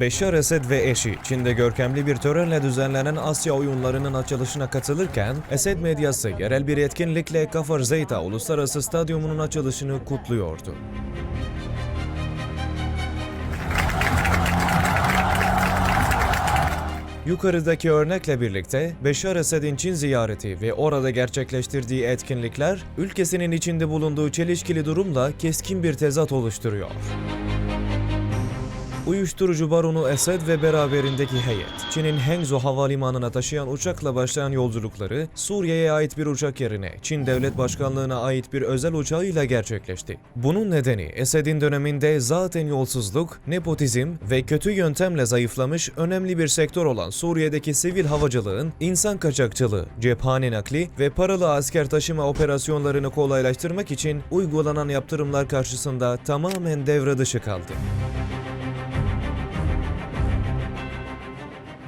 Beşar Esed ve eşi Çin'de görkemli bir törenle düzenlenen Asya oyunlarının açılışına katılırken Esed medyası yerel bir etkinlikle Kafar Zeyta Uluslararası Stadyumu'nun açılışını kutluyordu. Yukarıdaki örnekle birlikte Beşar Esed'in Çin ziyareti ve orada gerçekleştirdiği etkinlikler ülkesinin içinde bulunduğu çelişkili durumla keskin bir tezat oluşturuyor. Uyuşturucu baronu Esed ve beraberindeki heyet, Çin'in Hangzhou havalimanına taşıyan uçakla başlayan yolculukları Suriye'ye ait bir uçak yerine Çin Devlet Başkanlığı'na ait bir özel uçağıyla gerçekleşti. Bunun nedeni Esed'in döneminde zaten yolsuzluk, nepotizm ve kötü yöntemle zayıflamış önemli bir sektör olan Suriye'deki sivil havacılığın insan kaçakçılığı, cephane nakli ve paralı asker taşıma operasyonlarını kolaylaştırmak için uygulanan yaptırımlar karşısında tamamen devre dışı kaldı.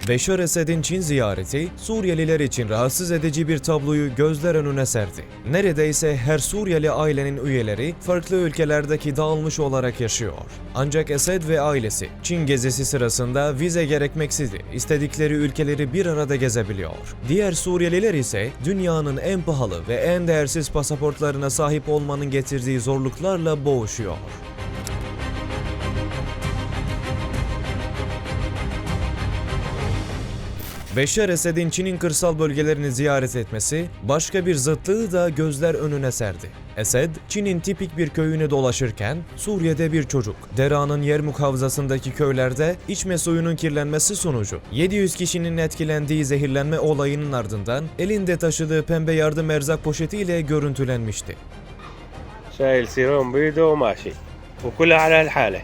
Beşar Esed'in Çin ziyareti Suriyeliler için rahatsız edici bir tabloyu gözler önüne serdi. Neredeyse her Suriyeli ailenin üyeleri farklı ülkelerdeki dağılmış olarak yaşıyor. Ancak Esed ve ailesi Çin gezisi sırasında vize gerekmeksizin istedikleri ülkeleri bir arada gezebiliyor. Diğer Suriyeliler ise dünyanın en pahalı ve en değersiz pasaportlarına sahip olmanın getirdiği zorluklarla boğuşuyor. Beşar Esed'in Çin'in kırsal bölgelerini ziyaret etmesi başka bir zıtlığı da gözler önüne serdi. Esed, Çin'in tipik bir köyünü dolaşırken Suriye'de bir çocuk, Dera'nın Yermuk Havzası'ndaki köylerde içme suyunun kirlenmesi sonucu 700 kişinin etkilendiği zehirlenme olayının ardından elinde taşıdığı pembe yardım erzak poşetiyle görüntülenmişti. شايل سيروم بيده وماشي وكلها على هالحالة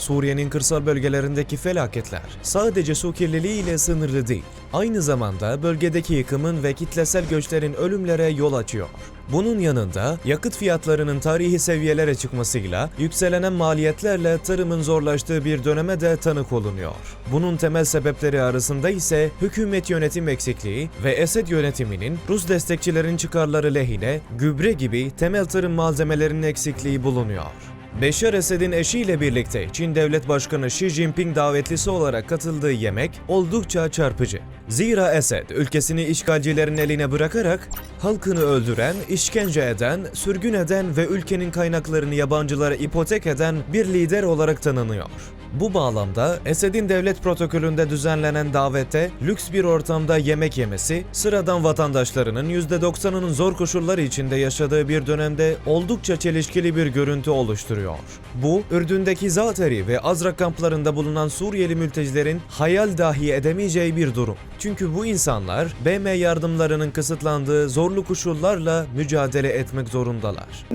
Suriye'nin kırsal bölgelerindeki felaketler sadece su kirliliği ile sınırlı değil. Aynı zamanda bölgedeki yıkımın ve kitlesel göçlerin ölümlere yol açıyor. Bunun yanında yakıt fiyatlarının tarihi seviyelere çıkmasıyla yükselenen maliyetlerle tarımın zorlaştığı bir döneme de tanık olunuyor. Bunun temel sebepleri arasında ise hükümet yönetim eksikliği ve Esed yönetiminin Rus destekçilerin çıkarları lehine gübre gibi temel tarım malzemelerinin eksikliği bulunuyor. Beşar Esed'in eşiyle birlikte Çin Devlet Başkanı Xi Jinping davetlisi olarak katıldığı yemek oldukça çarpıcı. Zira Esed ülkesini işgalcilerin eline bırakarak halkını öldüren, işkence eden, sürgün eden ve ülkenin kaynaklarını yabancılara ipotek eden bir lider olarak tanınıyor. Bu bağlamda Esed'in devlet protokolünde düzenlenen davete lüks bir ortamda yemek yemesi, sıradan vatandaşlarının %90'ının zor koşullar içinde yaşadığı bir dönemde oldukça çelişkili bir görüntü oluşturuyor. Bu, Ürdün'deki Zateri ve Azra kamplarında bulunan Suriyeli mültecilerin hayal dahi edemeyeceği bir durum. Çünkü bu insanlar BM yardımlarının kısıtlandığı zorlu koşullarla mücadele etmek zorundalar.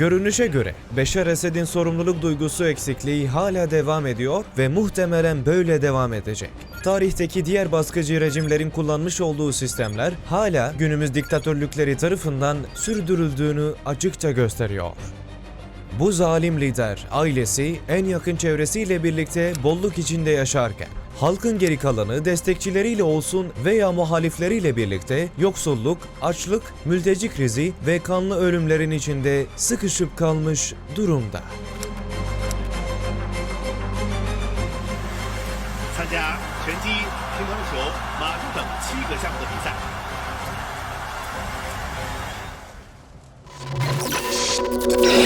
Görünüşe göre Beşer Esed'in sorumluluk duygusu eksikliği hala devam ediyor ve muhtemelen böyle devam edecek. Tarihteki diğer baskıcı rejimlerin kullanmış olduğu sistemler hala günümüz diktatörlükleri tarafından sürdürüldüğünü açıkça gösteriyor. Bu zalim lider ailesi en yakın çevresiyle birlikte bolluk içinde yaşarken halkın geri kalanı destekçileriyle olsun veya muhalifleriyle birlikte yoksulluk, açlık, mülteci krizi ve kanlı ölümlerin içinde sıkışıp kalmış durumda. 参加